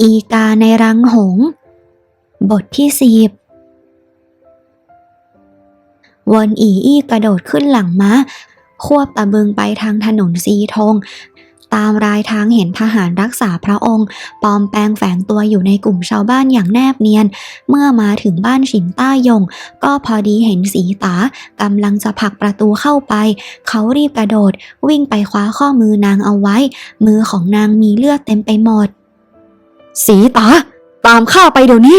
อีกาในรังหงส์บทที่สิบวนอีอี้กระโดดขึ้นหลังม้า ควบตะบึงไปทางถนนซีทง ตามรายทางเห็นทหารรักษาพระองค์ ปลอมแปลงแฝงตัวอยู่ในกลุ่มชาวบ้านอย่างแนบเนียน เมื่อมาถึงบ้านฉินต้ายง ก็พอดีเห็นสีตากำลังจะผลักประตูเข้าไป เขารีบกระโดดวิ่งไปคว้าข้อมือนางเอาไว้ มือของนางมีเลือดเต็มไปหมด สีตา ตามข้าไปเดี๋ยวนี้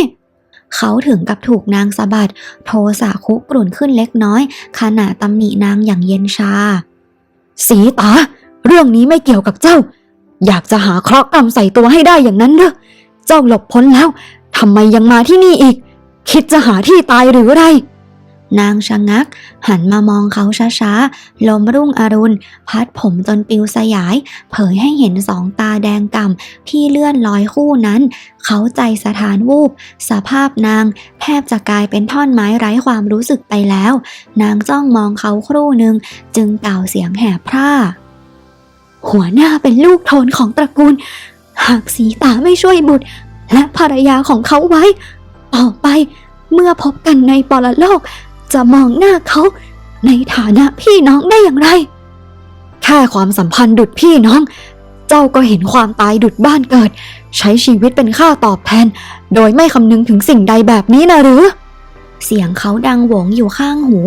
เขาถึงกับถูกนางสะบัด โทสะคุกรุ่นขึ้นเล็กน้อย ขณะตำหนินางอย่างเย็นชา สีตา เรื่องนี้ไม่เกี่ยวกับเจ้า อยากจะหาเคราะห์กรรมใส่ตัวให้ได้อย่างนั้นเหรอเจ้าหลบพ้นแล้วทำไมยังมาที่นี่อีก คิดจะหาที่ตายหรือไร นางชะงัก หันมามองเขาช้าๆ ลมรุ่งอรุณ พัดผมจนปิวสยาย เผยให้เห็นสองตาแดงก่ำที่เลื่อนลอยคู่นั้น เขาใจสถานวูบ สภาพนางแทบจะกลายเป็นท่อนไม้ไร้ความรู้สึกไปแล้ว นางจ้องมองเขาครู่หนึ่ง จึงกล่าวเสียงแหบพร่า หัวหน้าเป็นลูกโทนของตระกูล หากสีตาไม่ช่วยบุตร และภรรยาของเขาไว้ ต่อไปเมื่อพบกันในปรโลก จะมองหน้าเขา ในฐานะพี่น้องได้อย่างไร แค่ความสัมพันธ์ดุดพี่น้อง เจ้าก็เห็นความตายดุดบ้านเกิด ใช้ชีวิตเป็นค่าตอบแทน โดยไม่คำนึงถึงสิ่งใดแบบนี้นะหรือ เสียงเขาดังโหวงอยู่ข้างหู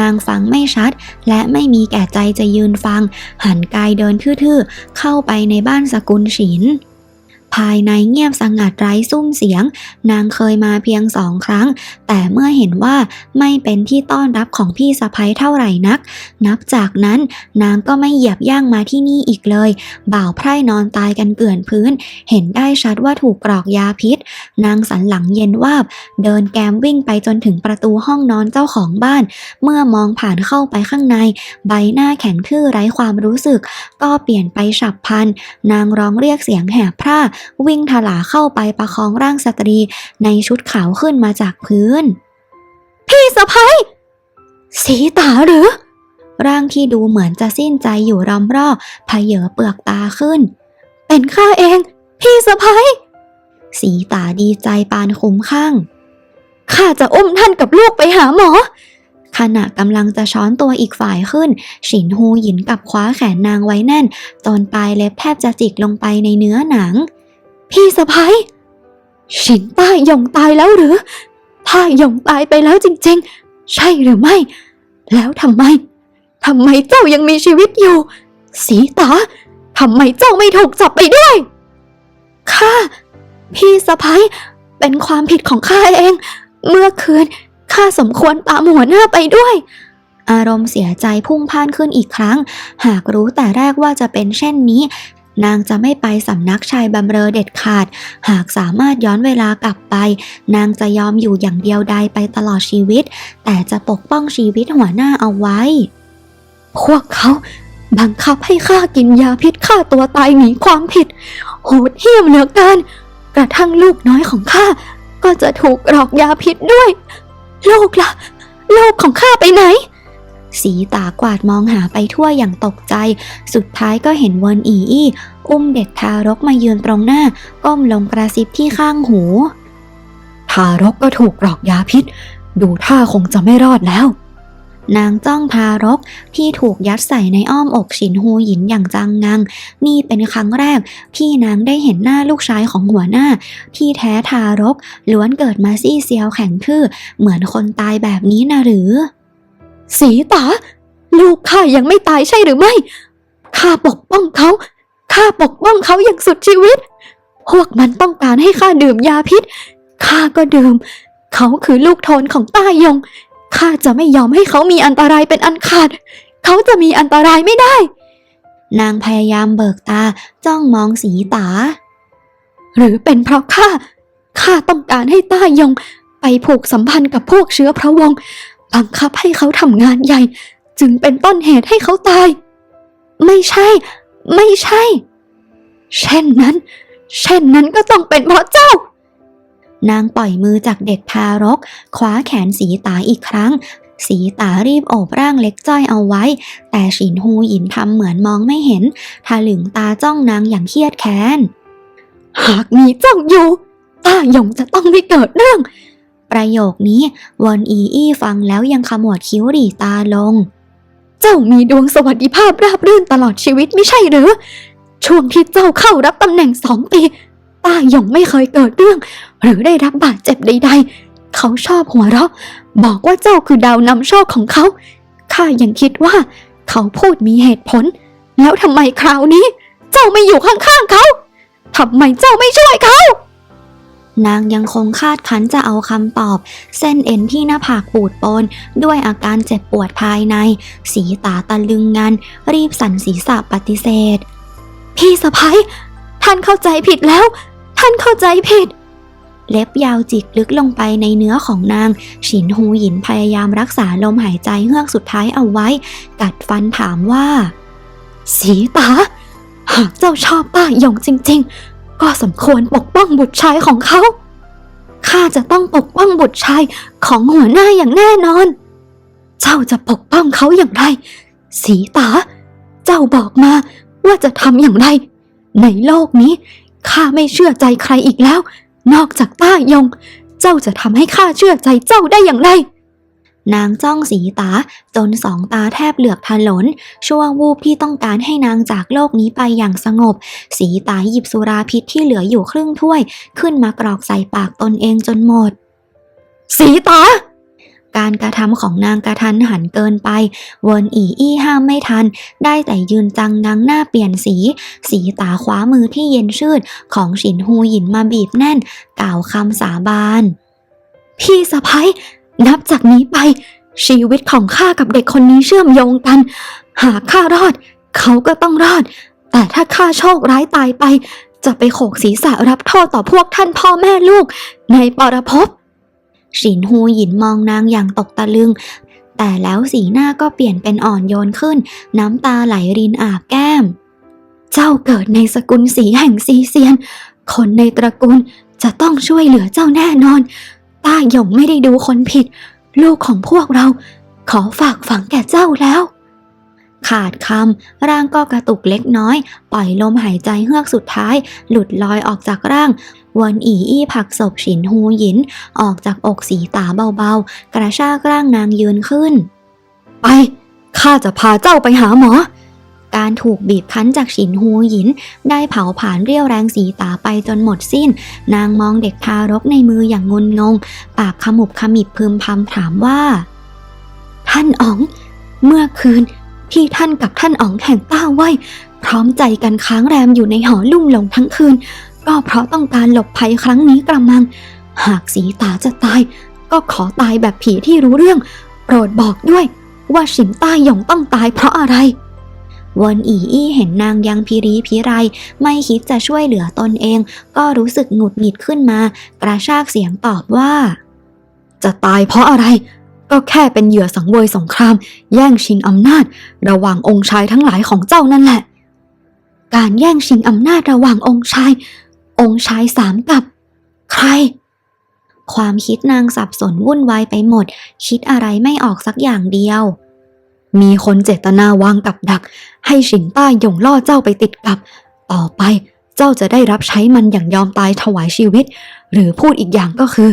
นางฟังไม่ชัด และไม่มีแก่ใจจะยืนฟัง หันกายเดินทื่อๆ เข้าไปในบ้านสกุลฉิน ภายในเงียบสงัดไร้ซุ้มเสียง นางเคยมาเพียงสองครั้ง แต่เมื่อเห็นว่าไม่เป็นที่ต้อนรับของพี่สะพ้ยเท่าไหร่นัก นับจากนั้นนางก็ไม่เหยียบย่างมาที่นี่อีกเลย บ่าวไพร่นอนตายกันเกลื่อนพื้น เห็นได้ชัดว่าถูกกรอกยาพิษ นางสันหลังเย็นวาบ เดินแกมวิ่งไปจนถึงประตูห้องนอนเจ้าของบ้าน เมื่อมองผ่านเข้าไปข้างใน ใบหน้าแข็งทื่อไร้ความรู้สึก ก็เปลี่ยนไปฉับพลัน นางร้องเรียกเสียงแหบพร่าวิ่งถลาเข้าไปประคองร่างสตรีในชุดขาวขึ้นมาจากพื้น พี่สะพ้ยสีตาหรือ ร่างที่ดูเหมือนจะสิ้นใจอยู่รอมรอบพเยอเปลือกตาขึ้น เป็นข้าเอง พี่สะพ้ยสีตาดีใจปานคุ้มข้างข้าจะอุ้มท่านกับลูกไปหาหมอ ขณะกำลังจะช้อนตัวอีกฝ่ายขึ้น ฉินฮูหยินกับคว้าแขนนางไว้แน่นจนปลายเล็บแทบจะจิกลงไปในเนื้อหนัง พี่สะพ้ยฉินต้ายงตายแล้วหรือถ้ายงตายไปแล้วจริง ๆ ใช่หรือไม่ แล้วทำไมทำไมเจ้ายังมีชีวิตอยู่ สีตาทำไมเจ้าไม่ถูกจับไปด้วยข้าพี่สะพ้ยเป็นความผิดของข้าเอง เมื่อคืนข้าสมควรตามหัวหน้าไปด้วย อารมณ์เสียใจพุ่งพ่านขึ้นอีกครั้ง หากรู้แต่แรกว่าจะเป็นเช่นนี้ นางจะไม่ไปสำนักชายบำเรอเด็ดขาด หากสามารถย้อนเวลากลับไป นางจะยอมอยู่อย่างเดียวดายไปตลอดชีวิต แต่จะปกป้องชีวิตหัวหน้าเอาไว้ พวกเขาบังคับให้ข้ากินยาพิษฆ่าตัวตายหนีความผิด โหดเหี้ยมเหลือเกินกระทั่งลูกน้อยของข้าก็จะถูกกรอกยาพิษด้วย ลูกล่ะ ลูกของข้าไปไหน สีตากวาดมองหาไปทั่วอย่างตกใจ สุดท้ายก็เห็นเวนอีอี้อุ้มเด็กทารกมายืนตรงหน้า ก้มลงกระซิบที่ข้างหู ทารกก็ถูกกรอกยาพิษ ดูท่าคงจะไม่รอดแล้ว นางจ้องทารกที่ถูกยัดใส่ในอ้อมอกฉินฮูหยินอย่างจังงัง นี่เป็นครั้งแรกที่นางได้เห็นหน้าลูกชายของหัวหน้า ที่แท้ทารกล้วนเกิดมาซี่เซียวแข็งทื่อเหมือนคนตายแบบนี้นะหรือ สีตา ลูกข้ายังไม่ตายใช่หรือไม่ ข้าปกป้องเขา ข้าปกป้องเขาอย่างสุดชีวิต พวกมันต้องการให้ข้าดื่มยาพิษ ข้าก็ดื่ม เขาคือลูกโทนของต้ายง ข้าจะไม่ยอมให้เขามีอันตรายเป็นอันขาด เขาจะมีอันตรายไม่ได้ นางพยายามเบิกตาจ้องมองสีตา หรือเป็นเพราะข้า ข้าต้องการให้ต้ายงไปผูกสัมพันธ์กับพวกเชื้อพระวงศ์ บังคับให้เขาทำงานใหญ่ จึงเป็นต้นเหตุให้เขาตาย ไม่ใช่ ไม่ใช่ เช่นนั้น เช่นนั้นก็ต้องเป็นเพราะเจ้า นางปล่อยมือจากเด็กทารกคว้าแขนสีตาอีกครั้ง สีตารีบโอบร่างเล็กจ้อยเอาไว้ แต่ฉินฮูหยินทำเหมือนมองไม่เห็นทาหลึงตาจ้องนางอย่างเครียดแค้นหากมีเจ้าอยู่ต้าหยงจะต้องไม่เกิดเรื่อง ประโยคนี้วอนอีอี้ฟังแล้วยังขมวดคิ้วหรี่ตาลง เจ้ามีดวงสวัสดิภาพราบรื่นตลอดชีวิตไม่ใช่หรือ ช่วงที่เจ้าเข้ารับตำแหน่งสองปีต้าหยงไม่เคยเกิดเรื่อง หรือได้รับบาดเจ็บใด ๆ เขาชอบหัวเราะ บอกว่าเจ้าคือดาวนำโชคของเขาข้ายังคิดว่า เขาพูดมีเหตุผล แล้วทำไมคราวนี้ เจ้าไม่อยู่ข้างๆเขาทำไมเจ้าไม่ช่วยเขา นางยังคงคาดคั้นจะเอาคำตอบ เส้นเอ็นที่หน้าผากปูดปน ด้วยอาการเจ็บปวดภายใน สีตาตะลึงงัน รีบสั่นศีรษะปฏิเสธ พี่สะพ้ยท่านเข้าใจผิดแล้ว ท่านเข้าใจผิด เล็บยาวจิกลึกลงไปในเนื้อของนาง ฉินฮูหยินพยายามรักษาลมหายใจเฮือกสุดท้ายเอาไว้ กัดฟันถามว่า สีตา หากเจ้าชอบป้าหยงจริง ๆ ก็สมควรปกป้องบุตรชายของเขา ข้าจะต้องปกป้องบุตรชายของหัวหน้าอย่างแน่นอน เจ้าจะปกป้องเขาอย่างไร สีตา เจ้าบอกมาว่าจะทำอย่างไร ในโลกนี้ข้าไม่เชื่อใจใครอีกแล้ว นอกจากต้ายง เจ้าจะทำให้ข้าเชื่อใจเจ้าได้อย่างไร นางจ้องสีตาจนสองตาแทบเหลือกถลนชั่ววูบที่ต้องการให้นางจากโลกนี้ไปอย่างสงบ สีตาหยิบสุราพิษที่เหลืออยู่ครึ่งถ้วย ขึ้นมากรอกใส่ปากตนเองจนหมด สีตาการกระทำของนางกระทันหันเกินไป เวินอีอี้ห้ามไม่ทัน ได้แต่ยืนจังงังหน้าเปลี่ยนสี สีตาคว้ามือที่เย็นชืดของฉินฮูหยินมาบีบแน่น กล่าวคำสาบาน พี่สะพ้ย นับจากนี้ไป ชีวิตของข้ากับเด็กคนนี้เชื่อมโยงกัน หากข้ารอด เขาก็ต้องรอด แต่ถ้าข้าโชคร้ายตายไป จะไปโขกศีรษะรับโทษต่อพวกท่านพ่อแม่ลูก ในปรภพฉินฮูหยินมองนางอย่างตกตะลึง แต่แล้วสีหน้าก็เปลี่ยนเป็นอ่อนโยนขึ้น น้ำตาไหลรินอาบแก้ม เจ้าเกิดในสกุลสีแห่งซีเซียน คนในตระกูลจะต้องช่วยเหลือเจ้าแน่นอน ต้าหยงไม่ได้ดูคนผิด ลูกของพวกเรา ขอฝากฝังแก่เจ้าแล้ว ขาดคำร่างก็กระตุกเล็กน้อย ปล่อยลมหายใจเฮือกสุดท้าย หลุดลอยออกจากร่าง วนอีอี้ผักศพฉินฮูหยิน ออกจากอกสีตาเบาๆ กระชากร่างนางยืนขึ้น ไป ข้าจะพาเจ้าไปหาหมอ การถูกบีบคั้นจากฉินฮูหยิน ได้เผาผลาญเรี่ยวแรงสีตาไปจนหมดสิ้น นางมองเด็กทารกในมืออย่างงุนงง ปากขมุบขมิบพึมพำถามว่า ท่านอ๋อง เมื่อคืนที่ท่านกับท่านอ๋องแห่งต้าไว้พร้อมใจกันค้างแรมอยู่ในหอลุ่มหลงทั้งคืน ก็เพราะต้องการหลบภัยครั้งนี้กระมัง หากสีตาจะตาย ก็ขอตายแบบผีที่รู้เรื่อง โปรดบอกด้วยว่าฉินต้าหยงต้องตายเพราะอะไร วนอีอี้เห็นนางยังพิรีพิไร ไม่คิดจะช่วยเหลือตนเอง ก็รู้สึกหงุดหงิดขึ้นมา กระชากเสียงตอบว่า จะตายเพราะอะไร ก็แค่เป็นเหยื่อสังเวยสงคราม แย่งชิงอำนาจ ระหว่างองค์ชายทั้งหลายของเจ้านั่นแหละ การแย่งชิงอำนาจระหว่างองค์ชาย องค์ชายสามกับ ใครความคิดนางสับสนวุ่นวายไปหมด คิดอะไรไม่ออกสักอย่างเดียว มีคนเจตนาวางกับดัก ให้ชินต้าหยงล่อเจ้าไปติดกับ ต่อไปเจ้าจะได้รับใช้มันอย่างยอมตายถวายชีวิต หรือพูดอีกอย่างก็คือ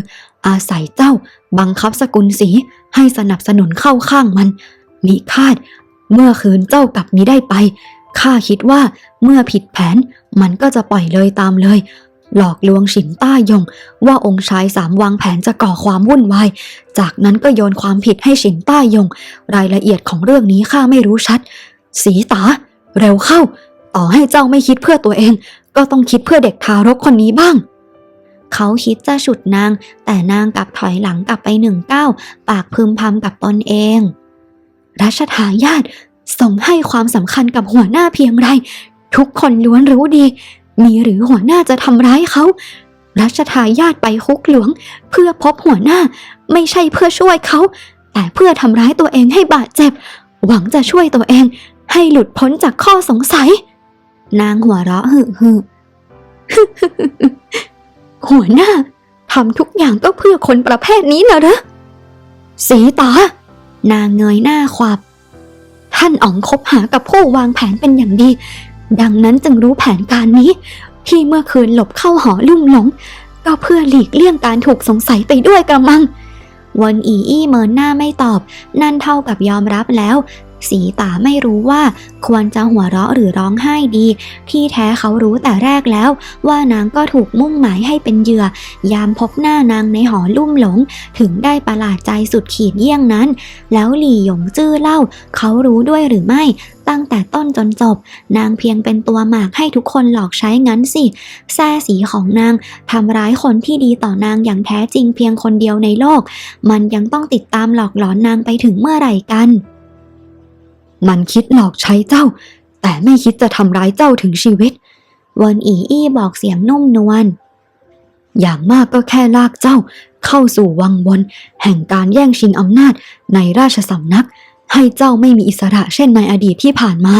อาศัยเจ้าบังคับสกุลสีให้สนับสนุนเข้าข้างมัน มีคาด เมื่อคืนเจ้ากลับมีได้ไปข้าคิดว่าเมื่อผิดแผนมันก็จะปล่อยเลยตามเลย หลอกลวงฉินต้ายง ว่าองค์ชายสามวางแผนจะก่อความวุ่นวาย จากนั้นก็โยนความผิดให้ฉินต้ายง รายละเอียดของเรื่องนี้ข้าไม่รู้ชัด สีตา เร็วเข้า ต่อให้เจ้าไม่คิดเพื่อตัวเอง ก็ต้องคิดเพื่อเด็กทารกคนนี้บ้าง เขาคิดจะฉุดนาง แต่นางกลับถอยหลังกลับไปหนึ่งก้าวปากพึมพำกับตนเองรัชทายาทส่งให้ความสำคัญกับหัวหน้าเพียงไร ทุกคนล้วนรู้ดี มีหรือหัวหน้าจะทำร้ายเขารัชทายาทไปคุกหลวง เพื่อพบหัวหน้า ไม่ใช่เพื่อช่วยเขา แต่เพื่อทำร้ายตัวเองให้บาดเจ็บ หวังจะช่วยตัวเอง ให้หลุดพ้นจากข้อสงสัย นางหัวเราะหึหึหัวหน้าทำทุกอย่างก็เพื่อคนประเภทนี้เหรอเหรอสีตานางเงยหน้าขวับ ท่านอ๋องคบหากับผู้วางแผนเป็นอย่างดี ดังนั้นจึงรู้แผนการนี้ ที่เมื่อคืนหลบเข้าหอลุ่มหลง ก็เพื่อหลีกเลี่ยงการถูกสงสัยไปด้วยกระมังวนอีอี้เมินหน้าไม่ตอบ นั่นเท่ากับยอมรับแล้ว สีตาไม่รู้ว่าควรจะหัวเราะหรือร้องไห้ดี ที่แท้เขารู้แต่แรกแล้ว ว่านางก็ถูกมุ่งหมายให้เป็นเหยื่อ ยามพบหน้านางในหอลุ่มหลง ถึงได้ประหลาดใจสุดขีดเยี่ยงนั้น แล้วหลี่หยงจื้อเล่า เขารู้ด้วยหรือไม่ตั้งแต่ต้นจนจบ นางเพียงเป็นตัวหมากให้ทุกคนหลอกใช้งั้นสิแซ่สีของนางทำร้ายคนที่ดีต่อนางอย่างแท้จริงเพียงคนเดียวในโลก มันยังต้องติดตามหลอกหลอนนางไปถึงเมื่อไหร่กัน มันคิดหลอกใช้เจ้า แต่ไม่คิดจะทำร้ายเจ้าถึงชีวิตวนอีอี้บอกเสียงนุ่มนวลอย่างมากก็แค่ลากเจ้าเข้าสู่วังบนแห่งการแย่งชิงอำนาจในราชสำนัก ให้เจ้าไม่มีอิสระเช่นในอดีตที่ผ่านมา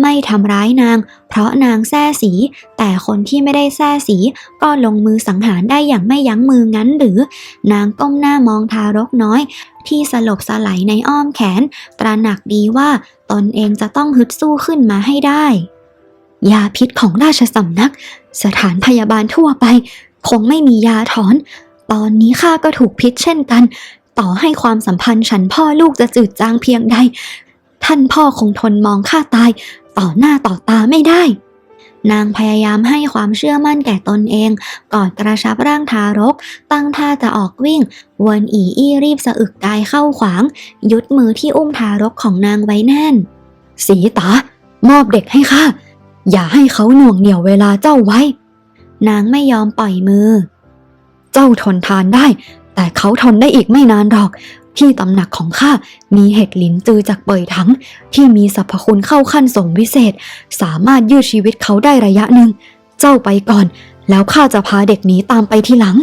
ไม่ทำร้ายนาง เพราะนางแซ่สี แต่คนที่ไม่ได้แซ่สี ก็ลงมือสังหารได้อย่างไม่ยั้งมืองั้นหรือ นางก้มหน้ามองทารกน้อย ที่สลบสลายในอ้อมแขน ตระหนักดีว่าตนเองจะต้องฮึดสู้ขึ้นมาให้ได้ ยาพิษของราชสำนัก สถานพยาบาลทั่วไป คงไม่มียาถอน ตอนนี้ข้าก็ถูกพิษเช่นกัน ต่อให้ความสัมพันธ์ฉันพ่อลูกจะจืดจางเพียงใดท่านพ่อคงทนมองข้าตาย ต่อหน้าต่อตาไม่ได้ นางพยายามให้ความเชื่อมั่นแก่ตนเอง กอดกระชับร่างทารก ตั้งท่าจะออกวิ่ง วนอีอี้รีบสะอึกกายเข้าขวาง ยุดมือที่อุ้มทารกของนางไว้แน่น สีตามอบเด็กให้ข้าอย่าให้เขาหน่วงเหนี่ยวเวลาเจ้าไว้ นางไม่ยอมปล่อยมือ เจ้าทนทานได้ แต่เขาทนได้อีกไม่นานหรอก ที่ตำหนักของข้ามีเห็ดหลินจือจากเปยถัง ที่มีสรรพคุณเข้าขั้นสงวิเศษ สามารถยืดชีวิตเขาได้ระยะหนึ่ง เจ้าไปก่อน แล้วข้าจะพาเด็กนี้ตามไปทีหลัง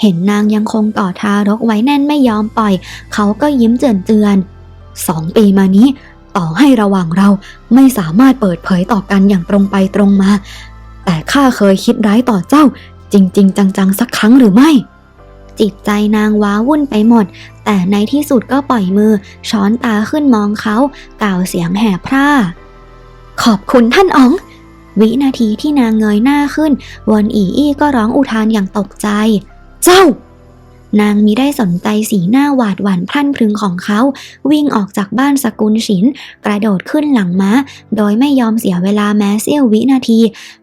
เห็นนางยังคงกอดทารกไว้แน่นไม่ยอมปล่อย เขาก็ยิ้มเจือนสองปีมานี้ ต่อให้ระหว่างเราไม่สามารถเปิดเผยต่อกันอย่างตรงไปตรงมา แต่ข้าเคยคิดร้ายต่อเจ้า จริง ๆ จังๆสักครั้งหรือไม่จิตใจนางว้าวุ่นไปหมด แต่ในที่สุดก็ปล่อยมือ ช้อนตาขึ้นมองเขากล่าวเสียงแห่พร่า ขอบคุณท่านอ๋อง วินาทีที่นางเงยหน้าขึ้นวนอีอี้ก็ร้องอุทานอย่างตกใจ เจ้า นางมิได้สนใจสีหน้าหวาดหวั่นพรั่นพรึงของเขา วิ่งออกจากบ้านสกุลฉินกระโดดขึ้นหลังม้า โดยไม่ยอมเสียเวลาแม้เสี้ยววินาที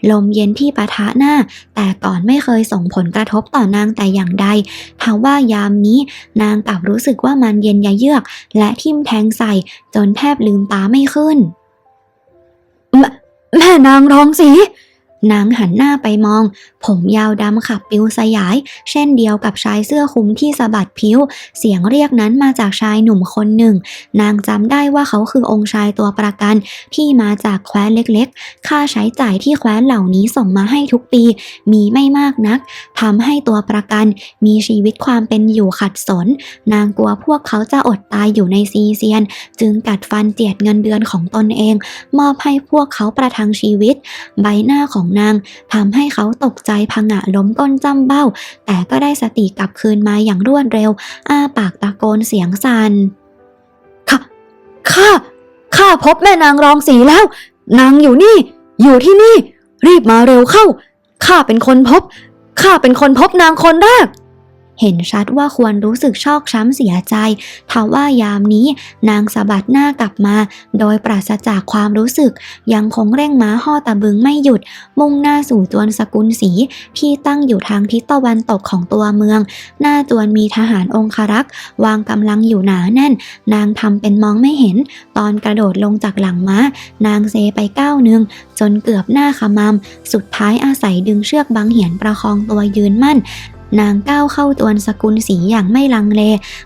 ลมเย็นที่ปะทะหน้า แต่ก่อนไม่เคยส่งผลกระทบต่อนางแต่อย่างใดทว่ายามนี้นางกลับรู้สึกว่ามันเย็นยะเยือก และทิ่มแทงใส่ จนแทบลืมตาไม่ขึ้น แม่นางร้องสี นางหันหน้าไปมอง ผมยาวดำขับปิวสยาย เช่นเดียวกับชายเสื้อคลุมที่สะบัดผิว เสียงเรียกนั้นมาจากชายหนุ่มคนหนึ่ง นางจำได้ว่าเขาคือองค์ชายตัวประกัน ที่มาจากแคว้นเล็กๆ ค่าใช้จ่ายที่แคว้นเหล่านี้ส่งมาให้ทุกปี มีไม่มากนักทำให้ตัวประกัน มีชีวิตความเป็นอยู่ขัดสน นางกลัวพวกเขาจะอดตายอยู่ในซีเซียน จึงกัดฟันเจียดเงินเดือนของตนเอง มอบให้พวกเขาประทังชีวิต ใบหน้าของนางทำให้เขาตกใจพังะล้มก้นจ้ำเบ้า แต่ก็ได้สติกลับคืนมาอย่างรวดเร็ว อ้าปากตะโกนเสียงสัน่นข้าข้าข้าพบแม่นางรองสีแล้ว นางอยู่นี่ อยู่ที่นี่ รีบมาเร็วเข้าข้าเป็นคนพบข้าเป็นคนพบนางคนแรก เห็นชัดว่าควรรู้สึกชอกช้ำเสียใจทว่ายามนี้นางสะบัดหน้ากลับมา โดยปราศจากความรู้สึก ยังคงเร่งม้าห่อตะบึงไม่หยุด มุ่งหน้าสู่จวนสกุลสีที่ตั้งอยู่ทางทิศตะวันตกของตัวเมือง หน้าจวนมีทหารองครักษ์วางกำลังอยู่หนาแน่น นางทำเป็นมองไม่เห็น ตอนกระโดดลงจากหลังม้า นางเซไปก้าวหนึ่งจนเกือบหน้าขมำสุดท้ายอาศัยดึงเชือกบังเหียนประคองตัวยืนมั่น นางก้าวเข้าตวนสกุลสีอย่างไม่ลังเล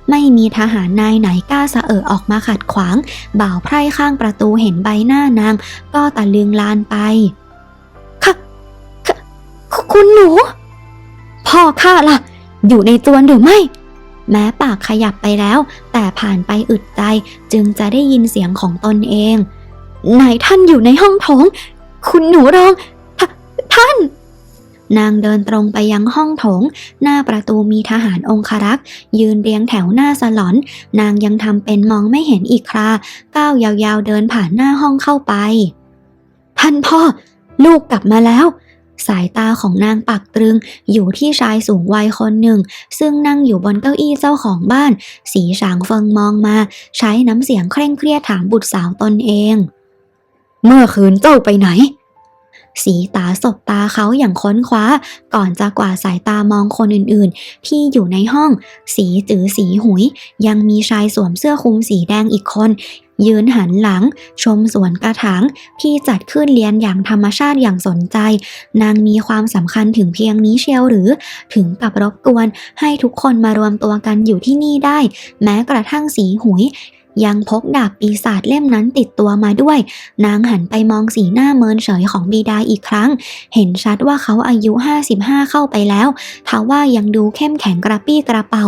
ไม่มีทหารนายไหนกล้าสะเอะออกมาขัดขวาง บ่าวไพร่ข้างประตูเห็นใบหน้านาง ก็ตะลึงลานไปคุณหนู พ่อข้าล่ะ อยู่ในจวนหรือไม่ แม้ปากขยับไปแล้ว แต่ผ่านไปอึดใจจึงจะได้ยินเสียงของตนเองนายท่านอยู่ในห้องโถง คุณหนูรองทท่าน นางเดินตรงไปยังห้องโถง หน้าประตูมีทหารองครักษ์ ยืนเรียงแถวหน้าสลอน นางยังทำเป็นมองไม่เห็นอีกครา ก้าวยาวๆเดินผ่านหน้าห้องเข้าไป ท่านพ่อ ลูกกลับมาแล้ว สายตาของนางปักตรึง อยู่ที่ชายสูงวัยคนหนึ่ง ซึ่งนั่งอยู่บนเก้าอี้เจ้าของบ้าน สีฉางเฟิงมองมา ใช้น้ำเสียงเคร่งเครียดถามบุตรสาวตนเอง เมื่อคืนเจ้าไปไหน สีตาสบตาเขาอย่างค้นคว้า ก่อนจะกวาดสายตามองคนอื่นๆ ที่อยู่ในห้อง สีจือสีหุย ยังมีชายสวมเสื้อคลุมสีแดงอีกคน ยืนหันหลัง ชมสวนกระถางที่จัดขึ้นเรียนอย่างธรรมชาติอย่างสนใจ นางมีความสำคัญถึงเพียงนี้เชียวหรือ ถึงกับรบกวนให้ทุกคนมารวมตัวกันอยู่ที่นี่ได้ แม้กระทั่งสีหุย ยังพกดาบปีศาจเล่มนั้นติดตัวมาด้วย นางหันไปมองสีหน้าเมินเฉยของบิดาอีกครั้ง เห็นชัดว่าเขาอายุ 55 เข้าไปแล้วทว่ายังดูเข้มแข็งกระปี้กระเป๋า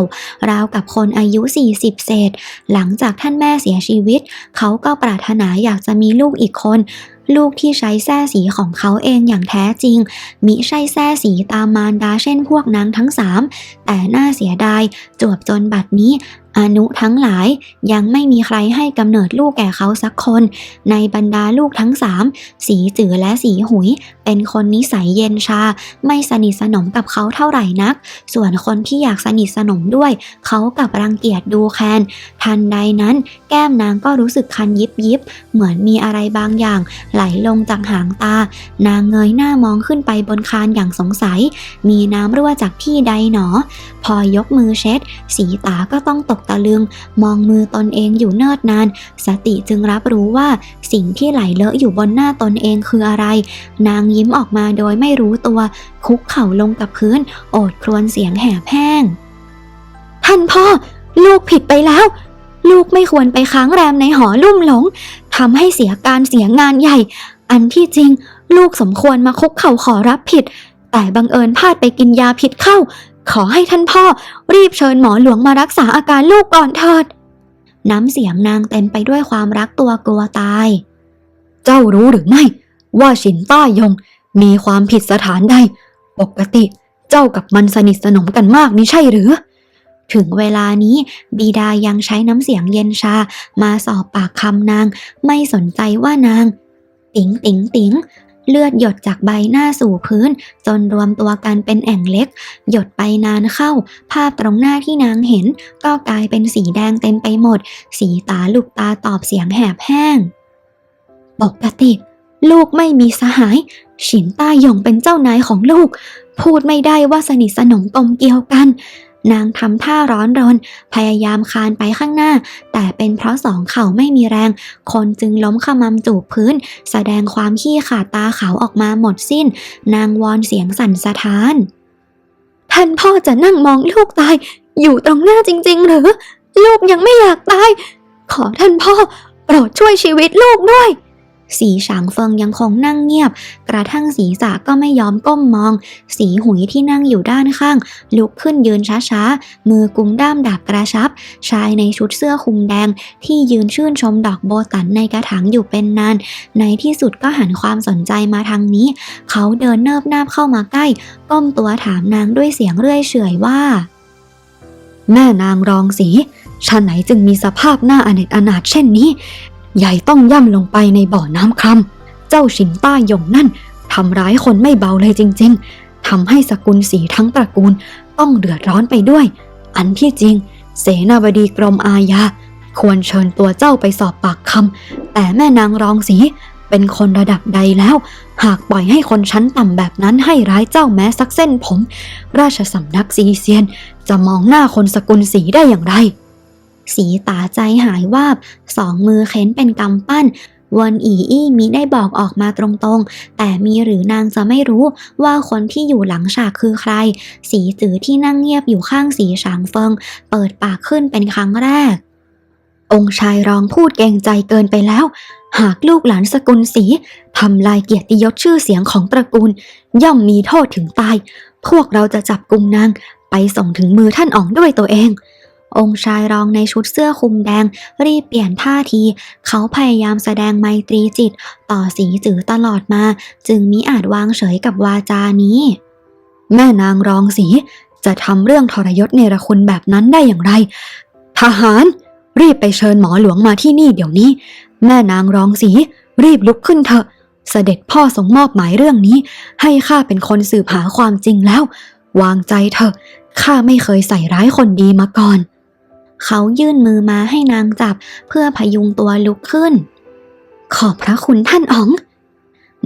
ราวกับคนอายุ 40 เศษ หลังจากท่านแม่เสียชีวิต เขาก็ปรารถนาอยากจะมีลูกอีกคน ลูกที่ใช้แส้สีของเขาเองอย่างแท้จริง มิใช่แส้สีตามมารดาเช่นพวกนางทั้งสามแต่น่าเสียดายจวบจนบัดนี้อนุทั้งหลายยังไม่มีใครให้กำเนิดลูกแก่เขาสักคน ในบรรดาลูกทั้งสามสีจือและสีหุย เป็นคนนิสัยเย็นชา ไม่สนิทสนมกับเขาเท่าไหร่นัก ส่วนคนที่อยากสนิทสนมด้วย เขากับรังเกียจดูแคลนทันใดนั้น แก้มนางก็รู้สึกคันยิบยิบเหมือนมีอะไรบางอย่างไหลลงจากหางตา นางเงยหน้ามองขึ้นไปบนคานอย่างสงสัย มีน้ำรั่วจากที่ใดหนอ พอยกมือเช็ด สีตาก็ต้องตกตะลึง มองมือตนเองอยู่เนิ่นนาน สติจึงรับรู้ว่าสิ่งที่ไหลเลอะอยู่บนหน้าตนเองคืออะไร นางยิ้มออกมาโดยไม่รู้ตัว คุกเข่าลงกับพื้น โอดครวญเสียงแหบแห้ง ท่านพ่อ ลูกผิดไปแล้ว ลูกไม่ควรไปค้างแรมในหอลุ่มหลงทำให้เสียการเสียงานใหญ่ อันที่จริง ลูกสมควรมาคุกเข่าขอรับผิด แต่บังเอิญพลาดไปกินยาพิษเข้า ขอให้ท่านพ่อ รีบเชิญหมอหลวงมารักษาอาการลูกก่อนเถิด น้ำเสียงนางเต็มไปด้วยความรักตัวกลัวตาย เจ้ารู้หรือไม่ ว่าฉินต้ายง มีความผิดสถานใดปกติ เจ้ากับมันสนิทสนมกันมากมิใช่หรือ ถึงเวลานี้บิดายังใช้น้ำเสียงเย็นชา มาสอบปากคำนาง ไม่สนใจว่านาง ติ๋งติ๋งติ๋งเลือดหยดจากใบหน้าสู่พื้น จนรวมตัวกันเป็นแอ่งเล็ก หยดไปนานเข้า ภาพตรงหน้าที่นางเห็น ก็กลายเป็นสีแดงเต็มไปหมด สีตาลูกตาตอบเสียงแหบแห้งปกติ ลูกไม่มีสหาย ฉินต้าหยงเป็นเจ้านายของลูก พูดไม่ได้ว่าสนิทสนมกลมเกลียวกัน นางทำท่าร้อนรน พยายามคานไปข้างหน้า แต่เป็นเพราะสองเข่าไม่มีแรง คนจึงล้มขมำจูบพื้น แสดงความขี้ขาดตาขาวออกมาหมดสิ้น นางวอนเสียงสั่นสะท้าน ท่านพ่อจะนั่งมองลูกตาย อยู่ตรงหน้าจริง ๆ หรือ ลูกยังไม่อยากตาย ขอท่านพ่อโปรดช่วยชีวิตลูกด้วย สีฉางเฟิงยังคงนั่งเงียบ กระทั่งศีรษะก็ไม่ยอมก้มมอง สีหุยที่นั่งอยู่ด้านข้าง ลุกขึ้นยืนช้าๆ มือกุมด้ามดาบกระชับ ชายในชุดเสื้อคลุมแดง ที่ยืนชื่นชมดอกโบตันในกระถางอยู่เป็นนาน ในที่สุดก็หันความสนใจมาทางนี้ เขาเดินเนิบนาบเข้ามาใกล้ ก้มตัวถามนางด้วยเสียงเรื่อยเฉอยว่า แม่นางรองสีชาไหนจึงมีสภาพหน้าอเนจอนาถเช่นนี้ ใหญ่ต้องย่ำลงไปในบ่อน้ำคร่ำเจ้าชินต้าหยงนั่นทำร้ายคนไม่เบาเลยจริง ๆทำให้สกุลสีทั้งตระกูลต้องเดือดร้อนไปด้วย อันที่จริง เสนาบดีกรมอาญาควรเชิญตัวเจ้าไปสอบปากคำแต่แม่นางรองสีเป็นคนระดับใดแล้ว หากปล่อยให้คนชั้นต่ำแบบนั้นให้ร้ายเจ้าแม้สักเส้นผม ราชสำนักซีเซียน จะมองหน้าคนสกุลสีได้อย่างไร สีตาใจหายวาบ สองมือเค้นเป็นกำปั้นวนอีอี้มิได้บอกออกมาตรงๆ แต่มีหรือนางจะไม่รู้ว่าคนที่อยู่หลังฉากคือใคร สีจือที่นั่งเงียบอยู่ข้างสีฉางเฟิง เปิดปากขึ้นเป็นครั้งแรก องค์ชายรองพูดเกงใจเกินไปแล้ว หากลูกหลานสกุลสีทำลายเกียรติยศชื่อเสียงของตระกูล ย่อมมีโทษถึงตาย พวกเราจะจับกุมนางไปส่งถึงมือท่านอ๋องด้วยตัวเอง องค์ชายรองในชุดเสื้อคลุมแดง รีบเปลี่ยนท่าที เขาพยายามแสดงไมตรีจิต ต่อสีจือตลอดมา จึงมิอาจวางเฉยกับวาจานี้ แม่นางรองสีจะทำเรื่องทรยศเนรคุณแบบนั้นได้อย่างไร ทหาร รีบไปเชิญหมอหลวงมาที่นี่เดี๋ยวนี้ แม่นางรองสีรีบลุกขึ้นเถอะ เสด็จพ่อทรงมอบหมายเรื่องนี้ ให้ข้าเป็นคนสืบหาความจริงแล้ว วางใจเถอะข้าไม่เคยใส่ร้ายคนดีมาก่อน เขายื่นมือมาให้นางจับเพื่อพยุงตัวลุกขึ้น ขอบพระคุณท่านอ๋อง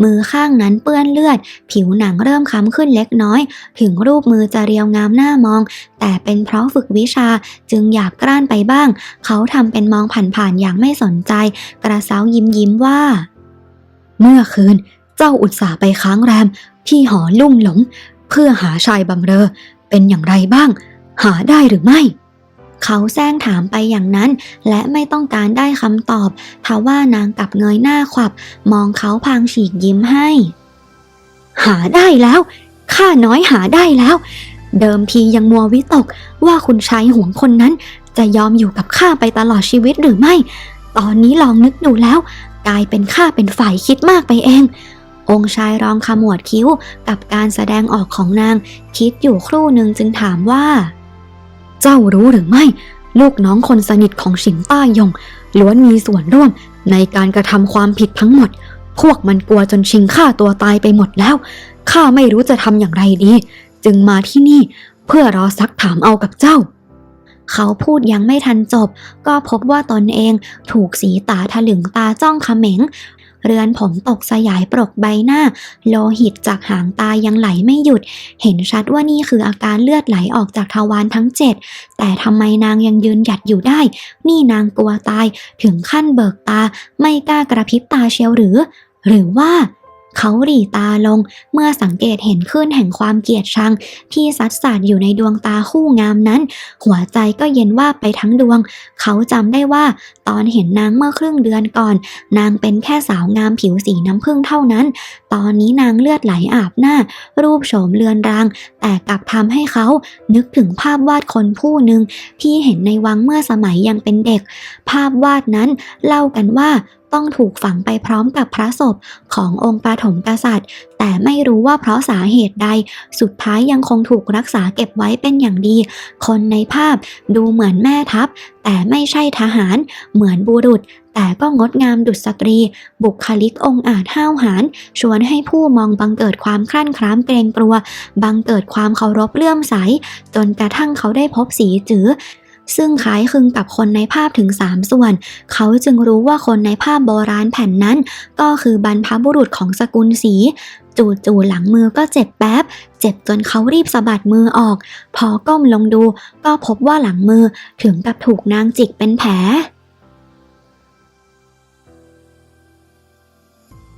มือข้างนั้นเปื้อนเลือด ผิวหนังเริ่มค้ำขึ้นเล็กน้อย ถึงรูปมือจะเรียวงามหน้ามอง แต่เป็นเพราะฝึกวิชาจึงหยาบกร้านไปบ้าง เขาทำเป็นมองผ่านๆอย่างไม่สนใจ กระเซ้ายิ้มยิ้มๆว่า เมื่อคืนเจ้าอุตส่าห์ไปค้างแรม ที่หอลุ่มหลง เพื่อหาชายบำเรอ เป็นอย่างไรบ้าง หาได้หรือไม่ เขาแซงถามไปอย่างนั้น และไม่ต้องการได้คำตอบ ทว่านางกลับเงยหน้าขวับ มองเขาพางฉีกยิ้มให้ หาได้แล้ว ข้าน้อยหาได้แล้ว เดิมทียังมัววิตกว่าคุณชายห่วงคนนั้น จะยอมอยู่กับข้าไปตลอดชีวิตหรือไม่ ตอนนี้ลองนึกดูแล้ว กลายเป็นข้าเป็นฝ่ายคิดมากไปเององค์ชายรองขมวดคิ้วกับการแสดงออกของนาง คิดอยู่ครู่หนึ่งจึงถามว่า เจ้ารู้หรือไม่ ลูกน้องคนสนิทของฉิงต้ายงล้วนมีส่วนร่วมในการกระทำความผิดทั้งหมด พวกมันกลัวจนชิงฆ่าตัวตายไปหมดแล้ว ข้าไม่รู้จะทำอย่างไรดี จึงมาที่นี่เพื่อรอซักถามเอากับเจ้า เขาพูดยังไม่ทันจบ ก็พบว่าตนเองถูกสีตาถลึงตาจ้องเขม็ง เรือนผมตกสยายปรกใบหน้า โลหิตจากหางตายังไหลไม่หยุด เห็นชัดว่านี่คืออาการเลือดไหลออกจากทวารทั้งเจ็ดแต่ทำไมนางยังยืนหยัดอยู่ได้ นี่นางกลัวตายถึงขั้นเบิกตา ไม่กล้ากระพริบตาเชียวหรือ หรือว่า เขาหลีตาลง เมื่อสังเกตเห็นคลื่นแห่งความเกลียดชัง ที่ซัดสาดอยู่ในดวงตาคู่งามนั้น หัวใจก็เย็นว่าไปทั้งดวง เขาจำได้ว่าตอนเห็นนางเมื่อครึ่งเดือนก่อน นางเป็นแค่สาวงามผิวสีน้ำผึ้งเท่านั้น ตอนนี้นางเลือดไหลอาบหน้า รูปโฉมเลือนราง แต่กลับทำให้เขานึกถึงภาพวาดคนผู้หนึ่งที่เห็นในวังเมื่อสมัยยังเป็นเด็ก ภาพวาดนั้นเล่ากันว่าต้องถูกฝังไปพร้อมกับพระศพขององค์ปฐมกษัตริย์ แต่ไม่รู้ว่าเพราะสาเหตุใด สุดท้ายยังคงถูกรักษาเก็บไว้เป็นอย่างดี คนในภาพดูเหมือนแม่ทัพ แต่ไม่ใช่ทหาร เหมือนบุรุษ แต่ก็งดงามดุจสตรี บุคลิกองอาจห้าวหาญชวนให้ผู้มองบังเกิดความคลั่นคล้ามเกรงกลัว บังเกิดความเคารพเลื่อมใส จนกระทั่งเขาได้พบสีจือซึ่งคล้ายคลึงกับคนในภาพถึง 3 ส่วน เขาจึงรู้ว่าคนในภาพโบราณแผ่นนั้น ก็คือบรรพบุรุษของสกุลสี จู่ๆหลังมือก็เจ็บแป๊บ เจ็บจนเขารีบสะบัดมือออก พอก้มลงดู ก็พบว่าหลังมือถึงกับถูกนางจิกเป็นแผล